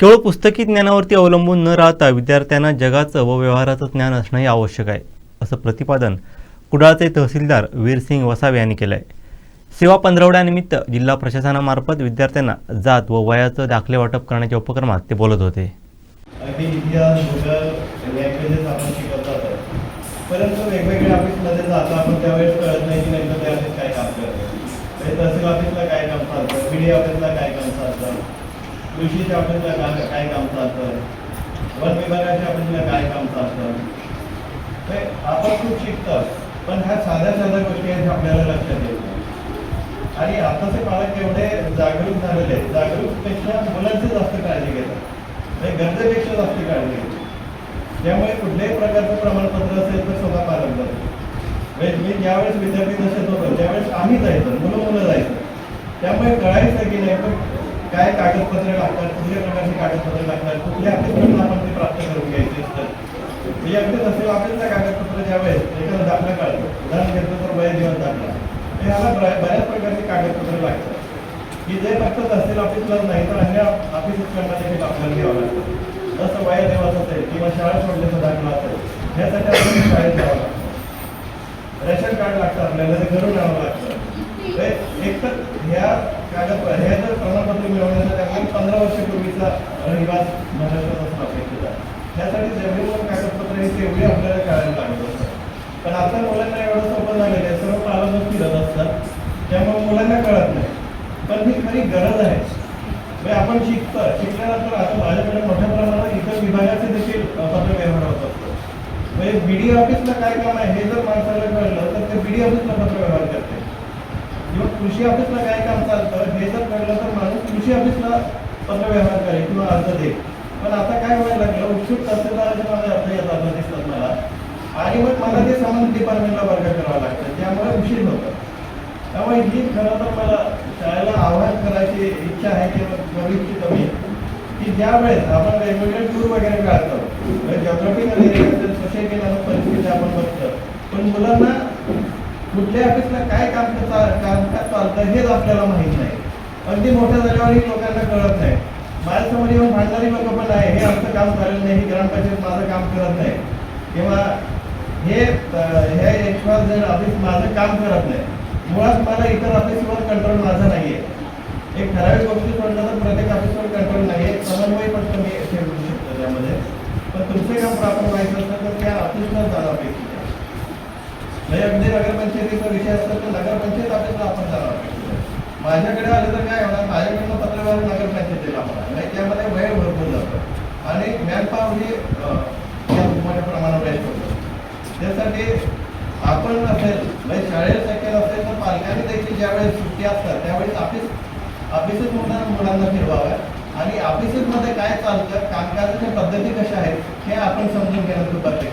केवळ पुस्तकी ज्ञानावरती अवलंबून न राहता विद्यार्थ्यांना जगाचं व व्यवहाराचं ज्ञान असणंही आवश्यक आहे असं प्रतिपादन कुडाळचे तहसीलदार वीरसिंग वसावे यांनी केलं आहे सेवा पंधरवड्यानिमित्त जिल्हा प्रशासनामार्फत विद्यार्थ्यांना जात व वयाचं दाखले वाटप करण्याच्या उपक्रमात ते बोलत होते. परंतु वेगवेगळ्या ऑफिसमध्ये जातो आपण त्यावेळेस कळत नाही की नेमकं त्या ऑफिस काय काम करतं म्हणजे तहसील ऑफिसला काय काम चालतं बी डी ऑफिसला काय काम चालतं? कृषीच्या ऑफिसला काय काय काम चालतं? वन विभागाच्या ऑफिसला काय काम चालतं? म्हणजे आपण खूप शिकतात पण ह्या साध्या साध्या गोष्टी आहेत आपल्याला लक्षात येत आणि आताचे पालक एवढे जागरूक झालेले आहेत. जागरूकपेक्षा मुलांची जास्त काळजी घेतात. म्हणजे गरजेपेक्षा जास्त काळजी घेतात. त्यामुळे कुठल्याही प्रकारचं प्रमाणपत्र असेल तर स्वतः पालक जातो म्हणजे मी ज्यावेळेस विद्यार्थी दशेत होतो त्यावेळेस आम्ही जायचं मुलं मुलं जायचं त्यामुळे कळायचं की नाही पण काय कागदपत्र लागतात कुठल्या प्रकारचे कागदपत्र लागतात कुठल्या ऑफिसकडून आपण ते प्राप्त करून घ्यायचे असतात? हे अगदी तसं आपल्याला कागदपत्र ज्यावेळेस एखादा दाखला काढतो उदाहरण घेतलं तर वय दिवस दाखला. हे ह्याला बऱ्याच प्रकारचे कागदपत्र लागतात. की जे फक्त असतील ऑफिसला नाही तर अन्य ऑफिसकडनं देखील आपल्याला घ्यावं लागतं. जसं वय देवाचं असेल किंवा शाळा सोडल्याचा दाखला असेल ह्यासाठी आपल्याला शाळेत जावं लागतं. रेशन कार्ड लागतं आपल्याला ते घरून आणावं लागतं. एक तर ह्या कागद हे जर प्रमाणपत्र मिळवण्यासाठी आपल्याला पंधरा वर्षापूर्वीचा रहिवास महाराष्ट्रात असणं अपेक्षित आहे. त्यासाठी जमिनीवर पण कागदपत्र हे तेवढी आपल्याला काढायला लागत असतात. पण आता मुलांना एवढं सोपं झालेलं आहे. सर्व पालकच फिरत असतात. त्यामुळे मुलांना कळत नाही. पण ही खरी गरज आहे. म्हणजे आपण शिकतो शिकल्यानंतर आता माझ्याकडे मोठ्या प्रमाणात इतर विभागाचे देखील पत्रव्यवहार होत असतो म्हणजे बी डी ऑफिसला काय काम आहे हे जर माणसाला कळलं तर ते बी डी ऑफिसला पत्रव्यवहार करते. कृषी ऑफिसला काय काम चालतं हे जर कळलं तर माणूस कृषी ऑफिसला पत्रव्यवहार करेल किंवा अर्ज देईल पण आता काय व्हायला लागलं उत्सुक तहसीलदाराचे माझे अर्ज येतात दिसतात मला. आणि मग मला ते संबंधित डिपार्टमेंटला वर्ग करावं लागतं त्यामुळे उशीर होतं. त्यामुळे ही खरं तर मला शाळेला आव्हान करायची इच्छा आहे किंवा करू कमी. की ज्या वेळेस आपण वेगवेगळे टूर वगैरे काढतो जॉग्रफिकल एरिया असेल सोसायटी परिस्थिती आपण बघतो पण मुलांना कुठल्या ऑफिसला काय काम कामकाज चालतं हेच आपल्याला माहीत नाही. अगदी मोठ्या झाल्यावरही लोकांना कळत नाही. माझ्यासमोर येऊन भांडणारी लोक पण आहे. हे आमचं काम झालेलं नाही. ही ग्रामपंचायत माझं काम करत नाही. किंवा हे हे ऑफिस माझं काम करत नाही. मुळात मला इतर ऑफिसवर कंट्रोल माझा नाही आहे एक ठराविक गोष्टी सोडलं तर प्रत्येक ऑफिसवर कंट्रोल नाही आहे समन्वय पण तुम्ही ठेवू शकतो त्यामध्ये. पण तुमचं काम प्रॉपर व्हायचं असतं तर त्या ऑफिसला जायला पाहिजे नाही म्हणजे अगदी नगरपंचायतीचा विषय असतो तर नगरपंचायत आपल्याला आपण जाणं माझ्याकडे आले तर काय होणार? माझ्याकडनं पत्रव्यवहार नगरपंचायतीला होणार म्हणजे त्यामध्ये वेळ भरपूर जातो. आणि मॅनपावर हे मोठ्या प्रमाणावर वेळ होतो त्यासाठी आपण असेल म्हणजे शाळेत शक्य असेल तर पालकांनी देखील ज्यावेळेस सुट्टी असतात त्यावेळेस ऑफिस ऑफिसच मुलांना मुलांना फिरवाव्या आणि ऑफिसेसमध्ये काय चालतं? कामकाजाच्या पद्धती कशा आहेत? हे आपण समजून घेणं प्रत्येक